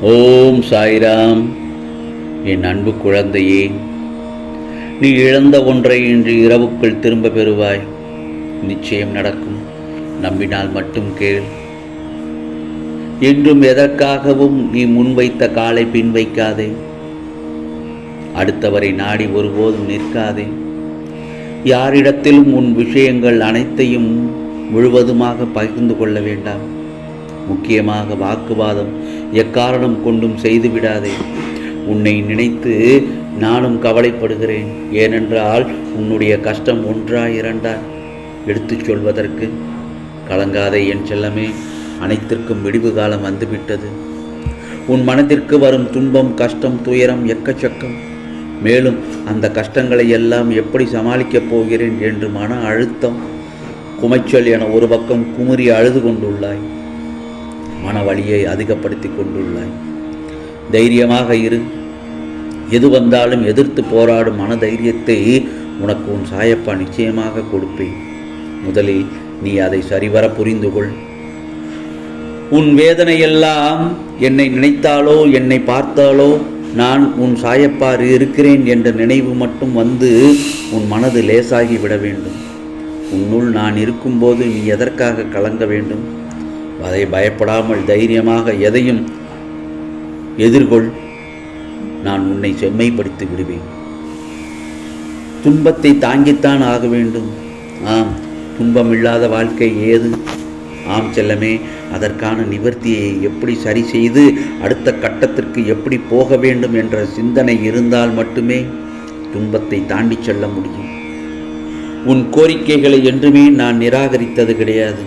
ஓம் சாய்ராம். என் அன்பு குழந்தையே நீ இழந்த ஒன்றை இன்று இரவுக்குள் திரும்ப பெறுவாய். நிச்சயம் நடக்கும். நம்பினால் மட்டும் கேள். என்றும் எதற்காகவும் நீ முன்வைத்த காலை பின் வைக்காதே அடுத்தவரை நாடி ஒருபோதும் நிற்காதே. யாரிடத்திலும் உன் விஷயங்கள் அனைத்தையும் முழுவதுமாக பகிர்ந்து கொள்ள வேண்டாம். முக்கியமாக வாக்குவாதம் எக்காரணம் கொண்டும் செய்து விடாதே உன்னை நினைத்து நானும் கவலைப்படுகிறேன். ஏனென்றால் உன்னுடைய கஷ்டம் ஒன்றா இரண்டா எடுத்துச் சொல்வதற்கு கலங்காதே என் செல்லமே. அனைத்திற்கும் விடிவு காலம் வந்துவிட்டது. உன் மனதிற்கு வரும் துன்பம் கஷ்டம் துயரம் எக்கச்சக்கம். மேலும் அந்த கஷ்டங்களை எல்லாம் எப்படி சமாளிக்கப் போகிறேன் என்று மன அழுத்தம் குமைச்சல் என ஒரு பக்கம் குமுறி அழுது கொண்டுள்ளாய். மன வலியை அதிகப்படுத்தி கொண்டுள்ளாய். தைரியமாக இரு. எது வந்தாலும் எதிர்த்து போராடும் மன தைரியத்தை உனக்கு உன் சாயப்பா நிச்சயமாக கொடுப்பேன். முதலில் நீ அதை சரிவர புரிந்து கொள் உன் வேதனையெல்லாம் என்னை நினைத்தாலோ என்னை பார்த்தாலோ நான் உன் சாயப்பாறு இருக்கிறேன் என்ற நினைவு மட்டும் வந்து உன் மனது லேசாகி விட வேண்டும். உன்னுள் நான் இருக்கும்போது நீ எதற்காக கலங்க வேண்டும்? அதை பயப்படாமல் தைரியமாக எதையும் எதிர்கொள். நான் உன்னை செம்மைப்படுத்தி விடுவேன். துன்பத்தை தாங்கித்தான் ஆக வேண்டும். ஆம் துன்பம் இல்லாத வாழ்க்கை ஏது? ஆம் செல்லமே அதற்கான நிவர்த்தியை எப்படி சரி செய்து அடுத்த கட்டத்திற்கு எப்படி போக வேண்டும் என்ற சிந்தனை இருந்தால் மட்டுமே துன்பத்தை தாண்டி செல்ல முடியும். உன் கோரிக்கைகளை என்றுமே நான் நிராகரித்தது கிடையாது.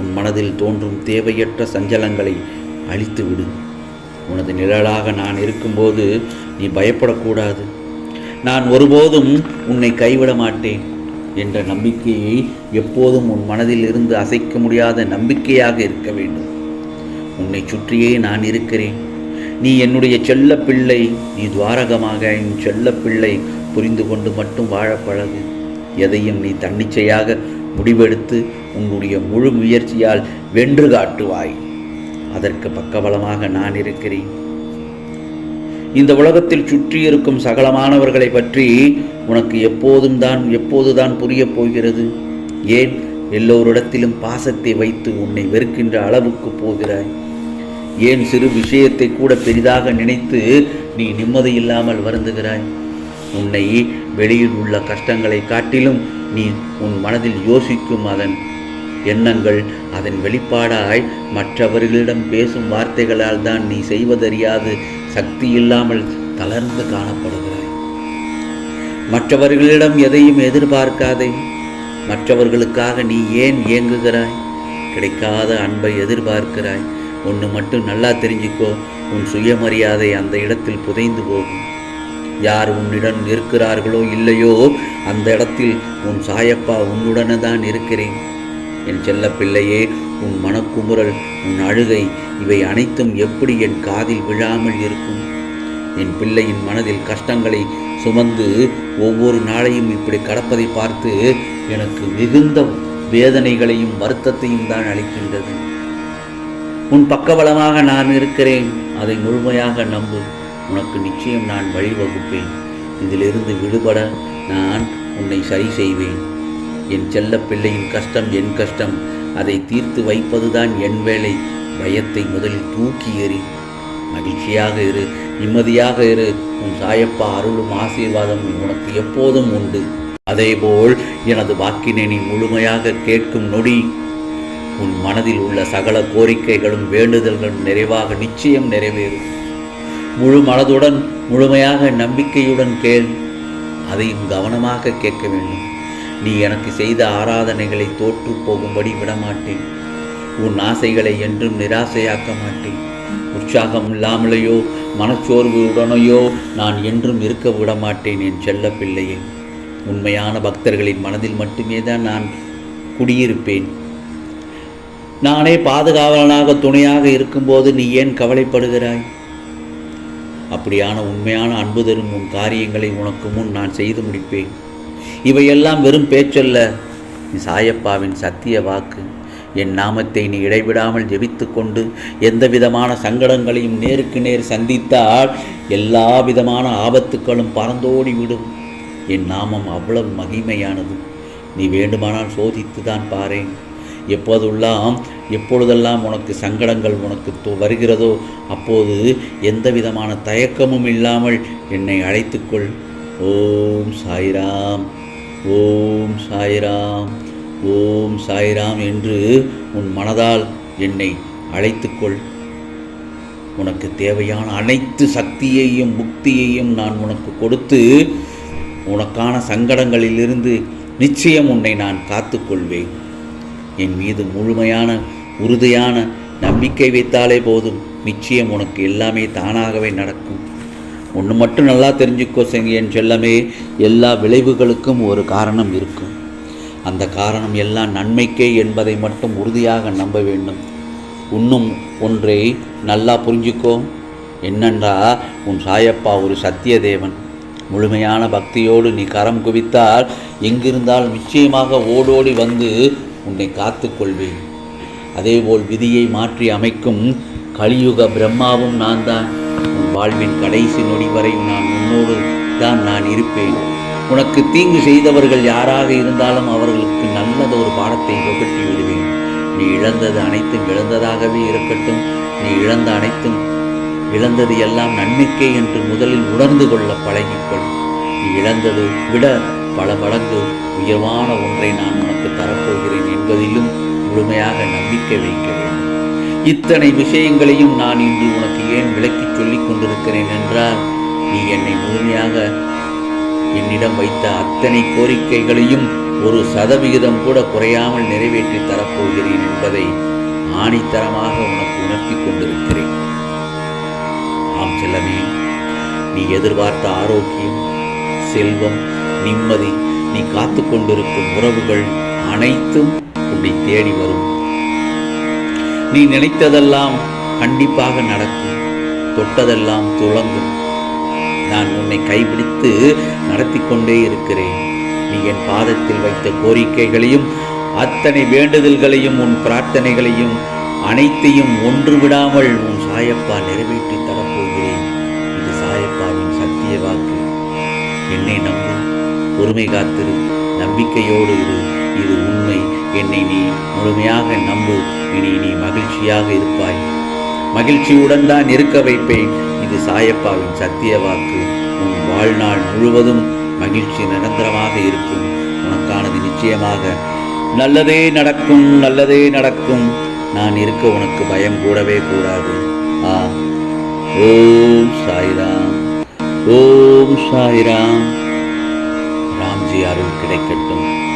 உன் மனதில் தோன்றும் தேவையற்ற சஞ்சலங்களை அழித்து விடு உனது நிழலாக நான் இருக்கும்போது நீ பயப்படக்கூடாது. நான் ஒருபோதும் உன்னை கைவிட மாட்டேன் என்ற நம்பிக்கையை எப்போதும் உன் மனதில் இருந்து அசைக்க முடியாத நம்பிக்கையாக இருக்க வேண்டும். உன்னை சுற்றியே நான் இருக்கிறேன். நீ என்னுடைய செல்ல பிள்ளை நீ துவாரகமாக என் செல்ல பிள்ளை புரிந்து கொண்டு மட்டும் வாழ பழகு எதையும் நீ தன்னிச்சையாக முடிவெடுத்து உன்னுடைய முழு முயற்சியால் வென்று காட்டுவாய். அதற்கு பக்கபலமாக நான் இருக்கிறேன். இந்த உலகத்தில் சுற்றி இருக்கும் சகலமானவர்களை பற்றி உனக்கு எப்போதும் தான் எப்போதுதான் புரியப் போகிறது? ஏன் எல்லோரிடத்திலும் பாசத்தை வைத்து உன்னை வெறுக்கின்ற அளவுக்கு போகிறாய்? ஏன் சிறு விஷயத்தை கூட பெரிதாக நினைத்து நீ நிம்மதி இல்லாமல் வருந்துகிறாய்? உன்னை வெளியில் உள்ள கஷ்டங்களை காட்டிலும் நீ உன் மனதில் யோசிக்கும் அதன் எண்ணங்கள் அதன் வெளிப்பாடாய் மற்றவர்களிடம் பேசும் வார்த்தைகளால் தான் நீ செய்வதறியாது சக்தி இல்லாமல் தளர்ந்து காணப்படுகிறாய். மற்றவர்களிடம் எதையும் எதிர்பார்க்காதே மற்றவர்களுக்காக நீ ஏன் இயங்குகிறாய்? கிடைக்காத அன்பை எதிர்பார்க்கிறாய். ஒன்று மட்டும் நல்லா தெரிஞ்சுக்கோ உன் சுயமரியாதை அந்த இடத்தில் புதைந்து போகும். யார் உன்னிடம் இருக்கிறார்களோ இல்லையோ அந்த இடத்தில் உன் சாயப்பா உன்னுடனே தான் இருக்கிறேன். என் செல்ல பிள்ளையே உன் மனக்குமுறல் உன் அழுகை இவை அனைத்தும் எப்படி என் காதில் விழாமல் இருக்கும்? என் பிள்ளையின் மனதில் கஷ்டங்களை சுமந்து ஒவ்வொரு நாளையும் இப்படி கடப்பதை பார்த்து எனக்கு மிகுந்த வேதனைகளையும் வருத்தத்தையும் தான் அளிக்கின்றது. உன் பக்கபலமாக நான் இருக்கிறேன். அதை முழுமையாக நம்பு. உனக்கு நிச்சயம் நான் வழிவகுப்பேன் இதிலிருந்து விடுபட நான் உன்னை சரி செய்வேன். என் செல்ல பிள்ளையின் கஷ்டம் என் கஷ்டம். அதை தீர்த்து வைப்பதுதான் என் வேலை. பயத்தை முதலில் தூக்கி எறி மகிழ்ச்சியாக இரு நிம்மதியாக இரு. உன் சாயப்பா அருளும் ஆசீர்வாதம் உனக்கு எப்போதும் உண்டு. அதேபோல் எனது வாக்கினை நீ முழுமையாக கேட்கும் நொடி உன் மனதில் உள்ள சகல கோரிக்கைகளும் வேண்டுதல்களும் நிறைவாக நிச்சயம் நிறைவேறும். முழு மனதுடன் முழுமையாக நம்பிக்கையுடன் கேள். அதையும் கவனமாக கேட்க வேண்டும். நீ எனக்கு செய்த ஆராதனைகளை தோற்று போகும்படி விடமாட்டேன். உன் ஆசைகளை என்றும் நிராசையாக்க மாட்டேன். உற்சாகம் இல்லாமலேயோ மனச்சோர்வுடனையோ நான் என்றும் இருக்க விடமாட்டேன் என் செல்ல பிள்ளையே. உண்மையான பக்தர்களின் மனதில் மட்டுமே தான் நான் குடியிருப்பேன். நானே பாதுகாவலனாக துணையாக இருக்கும்போது நீ ஏன் கவலைப்படுகிறாய்? அப்படியான உண்மையான அன்பு தரும் உன் காரியங்களை உனக்கு முன் நான் செய்து முடிப்பேன். இவையெல்லாம் வெறும் பேச்சல்ல. நீ சாயப்பாவின் சத்திய வாக்கு என் நாமத்தை நீ இடைவிடாமல் ஜெபித்து கொண்டு எந்த விதமான சங்கடங்களையும் நேருக்கு நேர் சந்தித்தால் எல்லா விதமான ஆபத்துக்களும் பறந்தோடி விடும். என் நாமம் அவ்வளவு மகிமையானது. நீ வேண்டுமானால் சோதித்து தான் பாரேன். எப்போதெல்லாம் எப்பொழுதெல்லாம் உனக்கு சங்கடங்கள் உனக்கு வருகிறதோ அப்போது எந்த விதமான தயக்கமும் இல்லாமல் என்னை அழைத்துக்கொள். ஓம் சாய்ராம் ஓம் சாய்ராம் ஓம் சாய்ராம் என்று உன் மனதால் என்னை அழைத்துக்கொள். உனக்கு தேவையான அனைத்து சக்தியையும் முக்தியையும் நான் உனக்கு கொடுத்து உனக்கான சங்கடங்களிலிருந்து நிச்சயம் உன்னை நான் காத்துக்கொள்வேன். என் மீது முழுமையான உறுதியான நம்பிக்கை வைத்தாலே போதும். நிச்சயம் உனக்கு எல்லாமே தானாகவே நடக்கும். ஒன்று மட்டும் நல்லா தெரிஞ்சுக்கோ செங்க என் செல்லமே. எல்லா விளைவுகளுக்கும் ஒரு காரணம் இருக்கும். அந்த காரணம் எல்லாம் நன்மைக்கே என்பதை மட்டும் உறுதியாக நம்ப வேண்டும். இன்னும் ஒன்றை நல்லா புரிஞ்சுக்கோ. என்னென்றா? உன் சாயப்பா ஒரு சத்திய தேவன் முழுமையான பக்தியோடு நீ கரம் குவித்தால் எங்கிருந்தால் நிச்சயமாக ஓடோடி வந்து உன்னை காத்துக்கொள்வேன். அதேபோல் விதியை மாற்றி அமைக்கும் கலியுக பிரம்மாவும் நான் தான் உன் வாழ்வின் கடைசி நொடி வரையும் நான் உன்னோடு தான் நான் இருப்பேன். உனக்கு தீங்கு செய்தவர்கள் யாராக இருந்தாலும் அவர்களுக்கு நல்லதொரு பாடத்தை புகட்டி விடுவேன். நீ இழந்தது அனைத்தும் இழந்ததாகவே இருக்கட்டும். நீ இழந்த அனைத்தும் இழந்தது எல்லாம் நன்மைக்கே என்று முதலில் உணர்ந்து கொள்ள பழகிக்கொள். நீ இழந்தது விட பல மடங்கு உயர்வான ஒன்றை நான் உனக்கு தரப்போகிறேன் என்பதிலும் முழுமையாக நம்பிக்கை வைக்க வேண்டும். இத்தனை விஷயங்களையும் நான் இன்று உனக்கு ஏன் விளக்கிச் சொல்லிக் கொண்டிருக்கிறேன் என்றால் நீ என்னை முழுமையாக என்னிடம் வைத்த அத்தனை கோரிக்கைகளையும் ஒரு சதவிகிதம் கூட குறையாமல் நிறைவேற்றி தரப்போகிறேன் என்பதை ஆணித்தரமாக உனக்கு உணர்த்திக் கொண்டிருக்கிறேன். ஆம் செல்லமே நீ எதிர்பார்த்த ஆரோக்கியம் செல்வம் நிம்மதி நீ காத்து கொண்டிருக்கும் உறவுகள் அனைத்தும் உன்னை தேடி வரும். நீ நினைத்ததெல்லாம் கண்டிப்பாக நடக்கும். தொட்டதெல்லாம் துளங்கும். நான் உன்னை கைபிடித்து நடத்தி கொண்டே இருக்கிறேன். நீ என் பாதத்தில் வைத்த கோரிக்கைகளையும் அத்தனை வேண்டுதல்களையும் உன் பிரார்த்தனைகளையும் அனைத்தையும் ஒன்று விடாமல் உன் சாயப்பா நிறைவேற்றி தரப்போகிறேன். இது சாயப்பாவின் சத்திய வாக்கு. என்னை நம்பு. பொறுமை காத்திரு. நம்பிக்கையோடு இரு. இது உன் என்னை நீ முழுமையாக நம்பு. இனி நீ மகிழ்ச்சியாக இருப்பாய். மகிழ்ச்சியுடன் தான் இருக்க வைப்பேன். இது சாயப்பாவின் சத்திய வாக்கு. உன் வாழ்நாள் முழுவதும் மகிழ்ச்சி நிரந்தரமாக இருக்கும். உனக்கானது நிச்சயமாக நல்லதே நடக்கும் நல்லதே நடக்கும். நான் இருக்க உனக்கு பயம் கூடவே கூடாது. ஆ. ஓம் சாய்ராம். ஓம் சாய்ராம். ராம்ஜி அருள் கிடைக்கட்டும்.